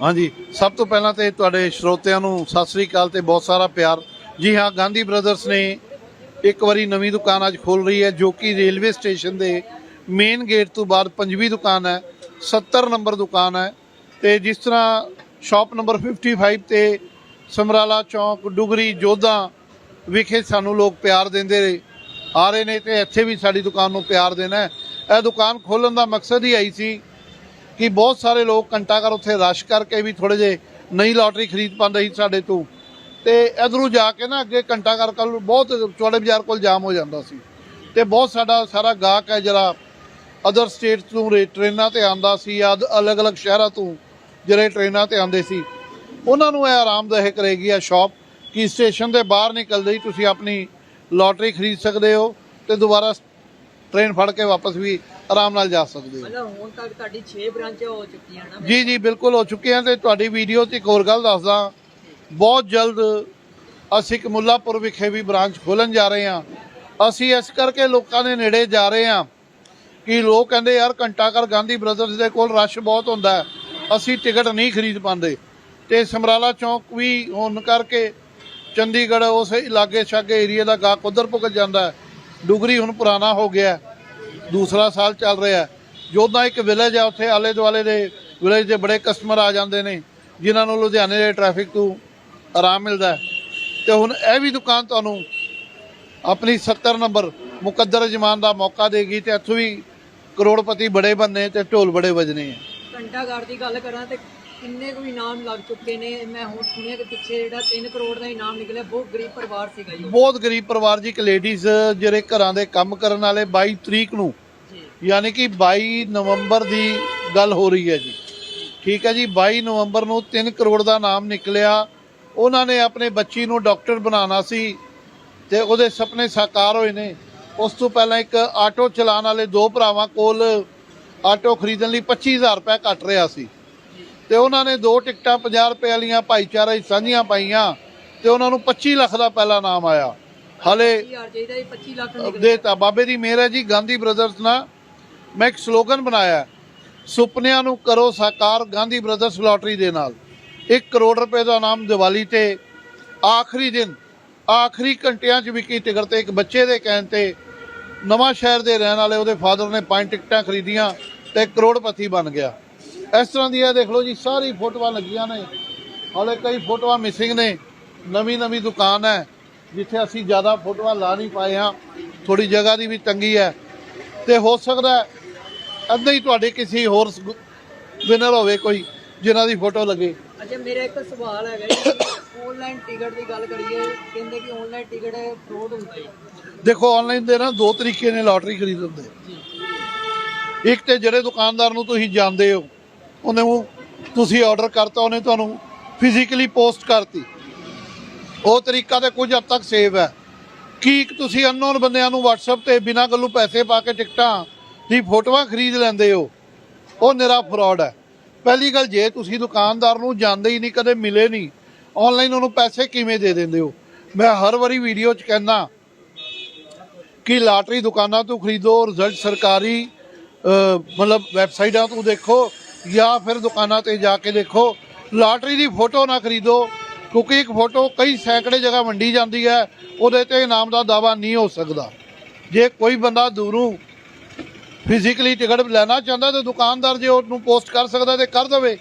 ਹਾਂਜੀ, ਸਭ ਤੋਂ ਪਹਿਲਾਂ ਤੇ ਤੁਹਾਡੇ ਸਰੋਤਿਆਂ ਨੂੰ ਸਤਿ ਸ੍ਰੀ ਅਕਾਲ ਤੇ ਬਹੁਤ ਸਾਰਾ ਪਿਆਰ। ਜੀ ਹਾਂ, ਗਾਂਧੀ ਬ੍ਰਦਰਸ ਨੇ ਇੱਕ ਵਾਰੀ ਨਵੀਂ ਦੁਕਾਨ ਅੱਜ ਖੋਲ ਰਹੀ ਹੈ, ਜੋ ਕਿ ਰੇਲਵੇ ਸਟੇਸ਼ਨ ਦੇ ਮੇਨ ਗੇਟ ਤੋਂ ਬਾਅਦ ਪੰਜਵੀਂ ਦੁਕਾਨ ਹੈ 70 ਨੰਬਰ ਦੁਕਾਨ ਹੈ ਤੇ ਜਿਸ ਤਰ੍ਹਾਂ ਸ਼ਾਪ ਨੰਬਰ 55 ਤੇ ਸਮਰਾਲਾ ਚੌਂਕ, ਡੁਗਰੀ, ਜੋਧਾ ਵਿਖੇ ਸਾਨੂੰ ਲੋਕ ਪਿਆਰ ਦਿੰਦੇ ਆ ਰਹੇ ਨੇ ਤੇ ਇੱਥੇ ਵੀ ਸਾਡੀ ਦੁਕਾਨ ਨੂੰ ਪਿਆਰ ਦੇਣਾ ਹੈ। ਇਹ ਦੁਕਾਨ ਖੋਲਣ ਦਾ ਮਕਸਦ ਹੀ ਆਈ ਸੀ ਕਿ ਬਹੁਤ ਸਾਰੇ ਲੋਕ ਘੰਟਾ ਘਰ ਉੱਥੇ ਰਸ਼ ਕਰਕੇ ਵੀ ਥੋੜੇ ਜੇ ਨਈ ਲਾਟਰੀ ਖਰੀਦ ਪਾਉਂਦੇ ਸੀ ਸਾਡੇ ਤੋਂ। ਤੇ ਇਧਰੋਂ ਜਾ ਕੇ ਨਾ ਅੱਗੇ ਘੰਟਾ ਘਰ ਕੋਲ ਬਹੁਤ ਚੌੜੇ ਬਾਜ਼ਾਰ ਕੋਲ ਜਾਮ ਹੋ ਜਾਂਦਾ ਸੀ। ਤੇ ਬਹੁਤ ਸਾਡਾ, ਸਾਰਾ ਗਾਹਕ ਹੈ ਜਿਹੜਾ ਅਦਰ ਸਟੇਟ ਤੋਂ ਰੇ ਟ੍ਰੇਨਾਂ ਤੇ ਆਂਦਾ ਸੀ ਜਾਂ ਅਲੱਗ-ਅਲੱਗ ਸ਼ਹਿਰਾਂ ਤੋਂ ਜਿਹੜੇ ਟ੍ਰੇਨਾਂ ਤੇ ਆਂਦੇ ਸੀ। ਉਹਨਾਂ ਨੂੰ ਇਹ ਆਰਾਮਦਾਇਕ ਕਰੇਗੀ ਆ ਸ਼ਾਪ ਕਿ ਸਟੇਸ਼ਨ ਦੇ ਬਾਹਰ ਨਿਕਲਦੇ ਹੀ ਤੁਸੀਂ ਆਪਣੀ ਲੋਟਰੀ ਖਰੀਦ ਸਕਦੇ ਹੋ ਤੇ ਦੁਬਾਰਾ ਟ੍ਰੇਨ ਫੜ ਕੇ ਵਾਪਸ ਵੀ ਆਰਾਮ ਨਾਲ ਜਾ ਸਕਦੇ ਹੋ। ਮਤਲਬ ਹੁਣ ਤੱਕ ਤੁਹਾਡੀ 6 ਬ੍ਰਾਂਚਾਂ ਹੋ ਚੁੱਕੀਆਂ ਨਾ ਜੀ ਜੀ ਬਿਲਕੁਲ ਹੋ ਚੁੱਕੇ ਹਾਂ ਤੇ ਤੁਹਾਡੀ ਵੀਡੀਓ 'ਚ ਇੱਕ ਹੋਰ ਗੱਲ ਦੱਸਦਾ। ਬਹੁਤ ਜਲਦ ਅਸੀਂ ਕਮੁੱਲਾਪੁਰ ਵਿਖੇ ਵੀ ਬ੍ਰਾਂਚ ਖੋਲਣ ਜਾ ਰਹੇ ਹਾਂ। ਅਸੀਂ ਇਸ ਕਰਕੇ ਲੋਕਾਂ ਦੇ ਨੇੜੇ ਜਾ ਰਹੇ ਹਾਂ ਕਿ ਲੋਕ ਕਹਿੰਦੇ ਯਾਰ ਘੰਟਾ ਘਰ ਗਾਂਧੀ ਬ੍ਰਦਰਸ ਦੇ ਕੋਲ ਰਸ਼ ਬਹੁਤ ਹੁੰਦਾ ਅਸੀਂ ਟਿਕਟ ਨਹੀਂ ਖਰੀਦ ਪਾਉਂਦੇ। ਤੇ ਸਮਰਾਲਾ ਚੌਕ ਵੀ ਹੋਣ ਕਰਕੇ ਚੰਡੀਗੜ੍ਹ ਉਸ ਇਲਾਕੇ ਛਾਗੇ ਏਰੀਆ ਦਾ ਗਾਹਕ ਉਧਰ ਪੁੱਜ ਜਾਂਦਾ ਡੁਗਰੀ ਹੁਣ ਪੁਰਾਣਾ ਹੋ ਗਿਆ। ਦੂਸਰਾ ਸਾਲ ਚੱਲ ਰਿਹਾ ਹੈ। ਜੋਧਾ ਇੱਕ ਵਿਲੇਜ ਹੈ, ਉੱਥੇ ਆਲੇ ਦੁਆਲੇ ਦੇ ਵਿਲੇਜ ਦੇ ਬੜੇ ਕਸਟਮਰ ਆ ਜਾਂਦੇ ਨੇ, ਜਿਨ੍ਹਾਂ ਨੂੰ ਲੁਧਿਆਣੇ ਦੇ ਟ੍ਰੈਫਿਕ ਤੋਂ ਆਰਾਮ ਮਿਲਦਾ ਹੈ ਤੇ ਹੁਣ ਇਹ ਵੀ ਦੁਕਾਨ ਤੁਹਾਨੂੰ ਆਪਣੀ 70 ਨੰਬਰ ਮੁਕੱਦਰ ਜਮਾਨ ਦਾ ਮੌਕਾ ਦੇਗੀ ਤੇ ਇੱਥੋਂ ਵੀ ਕਰੋੜਪਤੀ ਬੜੇ ਬੰਨੇ ਤੇ ਢੋਲ ਬੜੇ ਵੱਜਣੇ ਆ ਘੰਟਾ ਦੀ ਗੱਲ ਕਰਾਂ ਤੇ ਕਿੰਨੇ ਕੁ ਇਨਾਮ ਲੱਗ ਚੁੱਕੇ ਨੇ। ਮੈਂ ਹੁਣ ਸੁਣਿਆ ਕਿ ਪਿੱਛੇ ਜਿਹੜਾ 3 ਕਰੋੜ ਦਾ ਇਨਾਮ ਨਿਕਲਿਆ ਬਹੁਤ ਗਰੀਬ ਪਰਿਵਾਰ ਸੀਗਾ ਜੀ। ਉਹ। ਬਹੁਤ ਗਰੀਬ ਪਰਿਵਾਰ ਜੀ ਇੱਕ ਲੇਡੀਜ਼ ਜਿਹੜੇ ਘਰਾਂ ਦੇ ਕੰਮ ਕਰਨ ਵਾਲੇ 22 ਤਰੀਕ ਨੂੰ। ਜੀ। ਯਾਨੀ ਕਿ 22 ਨਵੰਬਰ ਦੀ ਗੱਲ ਹੋ ਰਹੀ ਹੈ ਜੀ। ਠੀਕ ਹੈ ਜੀ 22 ਨਵੰਬਰ ਨੂੰ 3 ਕਰੋੜ ਦਾ ਨਾਮ ਨਿਕਲਿਆ। ਉਹਨਾਂ ਨੇ ਆਪਣੇ ਬੱਚੀ ਨੂੰ ਡਾਕਟਰ ਬਣਾਉਣਾ ਸੀ ਤੇ ਉਹਦੇ ਸੁਪਨੇ ਸਾਕਾਰ ਹੋਏ ਨੇ। ਉਸ ਤੋਂ ਪਹਿਲਾਂ ਇੱਕ ਆਟੋ ਚਲਾਉਣ ਵਾਲੇ ਦੋ ਭਰਾਵਾਂ ਕੋਲ ਆਟੋ ਖਰੀਦਣ ਲਈ 25000 ਰੁਪਏ ਘੱਟ ਰਿਹਾ ਸੀ। ਤੇ ਉਹਨਾਂ ਨੇ ਦੋ ਟਿਕਟਾਂ 50 ਰੁਪਏ ਵਾਲੀਆਂ ਭਾਈਚਾਰਾ ਹੀ ਸਾਂਝੀਆਂ ਪਾਈਆਂ ਤੇ ਉਹਨਾਂ ਨੂੰ 25 ਲੱਖ ਦਾ ਪਹਿਲਾ ਨਾਮ ਆਇਆ। ਹਲੇ ਯਾਰ ਚਾਹੀਦਾ ਜੀ 25 ਲੱਖ ਦੇਤਾ ਬਾਬੇ ਦੀ ਮਿਹਰ ਹੈ ਜੀ, ਗਾਂਧੀ ਬ੍ਰਦਰਸ ਨਾਲ ਮੈਂ ਇੱਕ ਸਲੋਗਨ ਬਣਾਇਆ ਸੁਪਨਿਆਂ ਨੂੰ ਕਰੋ ਸਾਕਾਰ ਗਾਂਧੀ ਬ੍ਰਦਰਸ ਲਾਟਰੀ ਦੇ ਨਾਲ। 1 ਕਰੋੜ ਰੁਪਏ ਦਾ ਨਾਮ ਦੀਵਾਲੀ ਤੇ ਆਖਰੀ ਦਿਨ, ਆਖਰੀ ਘੰਟਿਆਂ 'ਚ ਵਿਕੀ ਟਿਕਟ ਤੇ ਇੱਕ ਬੱਚੇ ਦੇ ਕਹਿਣ ਤੇ ਨਵਾਂ ਸ਼ਹਿਰ ਦੇ ਰਹਿਣ ਵਾਲੇ ਉਹਦੇ ਫਾਦਰ ਨੇ ਪੰਜ ਟਿਕਟਾਂ ਖਰੀਦੀਆਂ ਤੇ ਕਰੋੜਪਤੀ ਬਣ ਗਿਆ। ਇਸ ਤਰ੍ਹਾਂ ਦੀ ਇਹ ਦੇਖ ਲਓ ਜੀ ਸਾਰੀ ਫੋਟੋਆਂ ਲੱਗੀਆਂ ਨੇ। ਹਾਲੇ ਕਈ ਫੋਟੋਆਂ ਮਿਸਿੰਗ ਨੇ। ਨਵੀਂ ਨਵੀਂ ਦੁਕਾਨ ਹੈ ਜਿੱਥੇ ਅਸੀਂ ਜ਼ਿਆਦਾ ਫੋਟੋਆਂ ਲਾ ਨਹੀਂ ਪਾਏ ਹਾਂ। ਥੋੜੀ ਜਗ੍ਹਾ ਦੀ ਵੀ ਤੰਗੀ ਹੈ। ਤੇ ਹੋ ਸਕਦਾ ਹੈ ਏਦਾਂ ਹੀ ਤੁਹਾਡੇ ਕਿਸੇ ਹੋਰ ਵਿਨਰ ਹੋਵੇ ਕੋਈ ਜਿਨ੍ਹਾਂ ਦੀ ਫੋਟੋ ਲੱਗੇ। ਅੱਛਾ ਮੇਰਾ ਇੱਕ ਸਵਾਲ ਹੈਗਾ ਜੀ। ਆਨਲਾਈਨ ਟਿਕਟ ਦੀ ਗੱਲ ਕਰੀਏ ਕਹਿੰਦੇ ਕਿ ਆਨਲਾਈਨ ਟਿਕਟ ਫਰੋਡ ਹੁੰਦਾ ਜੀ। ਦੇਖੋ ਆਨਲਾਈਨ ਦੇ ਨਾ ਦੋ ਤਰੀਕੇ ਨੇ ਲਾਟਰੀ ਖਰੀਦਣ ਦੇ। ਇੱਕ ਤੇ ਜਿਹੜੇ ਦੁਕਾਨਦਾਰ ਨੂੰ ਤੁਸੀਂ ਜਾਣਦੇ ਹੋ ਉਹਨੇ ਉਹ ਤੁਸੀਂ ਆਰਡਰ ਕਰਤਾ, ਉਹਨੇ ਤੁਹਾਨੂੰ ਫਿਜ਼ੀਕਲੀ ਪੋਸਟ ਕਰਤੀ। ਉਹ ਤਰੀਕਾ ਤੇ ਕੁਝ ਹੱਦ ਤੱਕ ਸੇਵ ਹੈ। ਕੀ ਇੱਕ ਤੁਸੀਂ ਅਨਨੋਨ ਬੰਦਿਆਂ ਨੂੰ WhatsApp ਤੇ ਬਿਨਾਂ ਗੱਲੋਂ ਪੈਸੇ ਪਾ ਕੇ ਟਿਕਟਾਂ ਦੀ ਫੋਟੋਆਂ ਖਰੀਦ ਲੈਂਦੇ ਹੋ? ਉਹ ਨਿਰਾ ਫਰਾਡ ਹੈ। ਪਹਿਲੀ ਗੱਲ, ਜੇ ਤੁਸੀਂ ਦੁਕਾਨਦਾਰ ਨੂੰ ਜਾਣਦੇ ਹੀ ਨਹੀਂ, ਕਦੇ ਮਿਲੇ ਨਹੀਂ ਆਨਲਾਈਨ ਉਹਨੂੰ ਪੈਸੇ ਕਿਵੇਂ ਦੇ ਦਿੰਦੇ ਹੋ? ਮੈਂ ਹਰ ਵਾਰੀ ਵੀਡੀਓ 'ਚ ਕਹਿੰਦਾ ਕਿ ਲਾਟਰੀ ਦੁਕਾਨਾਂ ਤੋਂ ਖਰੀਦੋ ਰਿਜ਼ਲਟ ਸਰਕਾਰੀ ਮਤਲਬ ਵੈਬਸਾਈਟਾਂ ਤੋਂ ਦੇਖੋ। ਜਾਂ ਫਿਰ ਦੁਕਾਨਾਂ ਤੇ ਜਾ ਕੇ ਦੇਖੋ, ਲਾਟਰੀ ਦੀ ਫੋਟੋ ਨਾ ਖਰੀਦੋ, ਕਿਉਂਕਿ ਇੱਕ ਫੋਟੋ ਕਈ ਸੈਂਕੜੇ ਜਗ੍ਹਾ ਵੰਡੀ ਜਾਂਦੀ ਹੈ, ਉਹਦੇ ਤੇ ਇਨਾਮ ਦਾ ਦਾਵਾ ਨਹੀਂ ਹੋ ਸਕਦਾ। ਜੇ ਕੋਈ ਬੰਦਾ ਦੂਰੋਂ ਫਿਜ਼ੀਕਲੀ ਟਿਕਟ ਲੈਣਾ ਚਾਹੁੰਦਾ ਤਾਂ ਦੁਕਾਨਦਾਰ ਜੇ ਉਹਨੂੰ ਪੋਸਟ ਕਰ ਸਕਦਾ ਤੇ ਕਰ ਦੇਵੇ।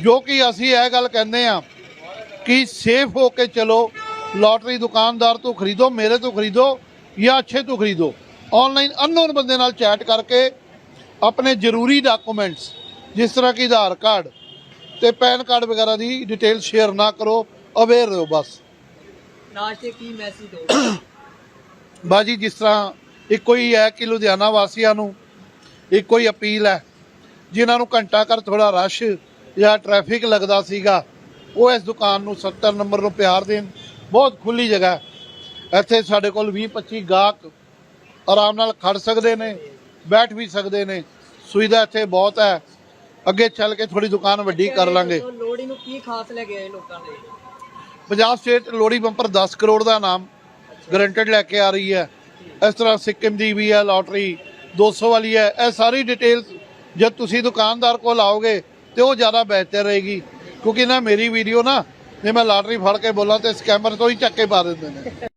ਜੋ ਕਿ ਅਸੀਂ ਇਹ ਗੱਲ ਕਹਿੰਦੇ ਆ ਕਿ ਸੇਫ ਹੋ ਕੇ ਚਲੋ, ਲਾਟਰੀ ਦੁਕਾਨਦਾਰ ਤੋਂ ਖਰੀਦੋ, ਮੇਰੇ ਤੋਂ ਖਰੀਦੋ ਜਾਂ ਅੱਛੇ ਤੋਂ ਖਰੀਦੋ। ਆਨਲਾਈਨ ਅਨਨੋਨ ਬੰਦੇ ਨਾਲ ਚੈਟ ਕਰਕੇ ਆਪਣੇ ਜ਼ਰੂਰੀ ਡਾਕੂਮੈਂਟਸ ਜਿਸ ਤਰ੍ਹਾਂ ਕਿ ਆਧਾਰ ਕਾਰਡ ਤੇ ਪੈਨ ਕਾਰਡ ਵਗੈਰਾ ਦੀ ਡਿਟੇਲ ਸ਼ੇਅਰ ਨਾ ਕਰੋ ਅਵੇਅਰ ਰਹੋ ਬਸ। ਲਾਸਟ ਤੇ ਕੀ ਮੈਸੇਜ ਦੋ ਬਾਜੀ ਜਿਸ ਤਰ੍ਹਾਂ ਇੱਕੋ ਹੀ ਹੈ ਕਿ ਲੁਧਿਆਣਾ ਵਾਸੀਆਂ ਨੂੰ ਇੱਕੋ ਹੀ ਅਪੀਲ ਹੈ ਜਿਨ੍ਹਾਂ ਨੂੰ ਘੰਟਾ ਕਰ ਥੋੜਾ ਰਸ਼ ਜਾਂ ਟ੍ਰੈਫਿਕ ਲੱਗਦਾ ਸੀਗਾ ਉਹ ਇਸ ਦੁਕਾਨ ਨੂੰ 70 ਨੰਬਰ ਨੂੰ ਪਿਆਰ ਦੇਣ। ਬਹੁਤ ਖੁੱਲੀ ਜਗ੍ਹਾ। ਇੱਥੇ ਸਾਡੇ ਕੋਲ 20 25 ਗਾਹਕ ਆਰਾਮ ਨਾਲ ਖੜ ਸਕਦੇ ਨੇ ਬੈਠ ਵੀ ਸਕਦੇ ਨੇ। ਸੁਵਿਧਾ ਇੱਥੇ ਬਹੁਤ ਹੈ। ਅੱਗੇ ਚੱਲ ਕੇ ਥੋੜੀ ਦੁਕਾਨ ਵੱਡੀ ਕਰ ਲਾਂਗੇ। ਲੋੜੀ ਨੂੰ ਕੀ ਖਾਸ ਲੈ ਕੇ ਆਏ ਲੋਕਾਂ ਦੇ? ਪੰਜਾਬ ਸਟੇਟ ਲੋੜੀ ਬੰਪਰ 10 ਕਰੋੜ ਦਾ ਨਾਮ ਗਰੰਟਡ ਲੈ ਕੇ ਆ ਰਹੀ ਹੈ। ਇਸ ਤਰ੍ਹਾਂ ਸਿੱਕਮ ਦੀ ਵੀ ਹੈ ਲਾਟਰੀ 200 ਵਾਲੀ ਹੈ। ਇਹ ਸਾਰੀ ਡਿਟੇਲ ਜਦ ਤੁਸੀਂ ਦੁਕਾਨਦਾਰ ਕੋਲ ਆਓਗੇ ਤੇ ਉਹ ਜ਼ਿਆਦਾ ਬਿਹਤਰ ਰਹੇਗੀ। ਕਿਉਂਕਿ ਨਾ ਮੇਰੀ ਵੀਡੀਓ ਨਾ ਜੇ ਮੈਂ ਲਾਟਰੀ ਫੜ ਕੇ ਬੋਲਾਂ ਤੇ ਸਕੈਮਰ ਤੋਂ ਹੀ ਚੱਕੇ ਪਾ ਦਿੰਦੇ ਨੇ।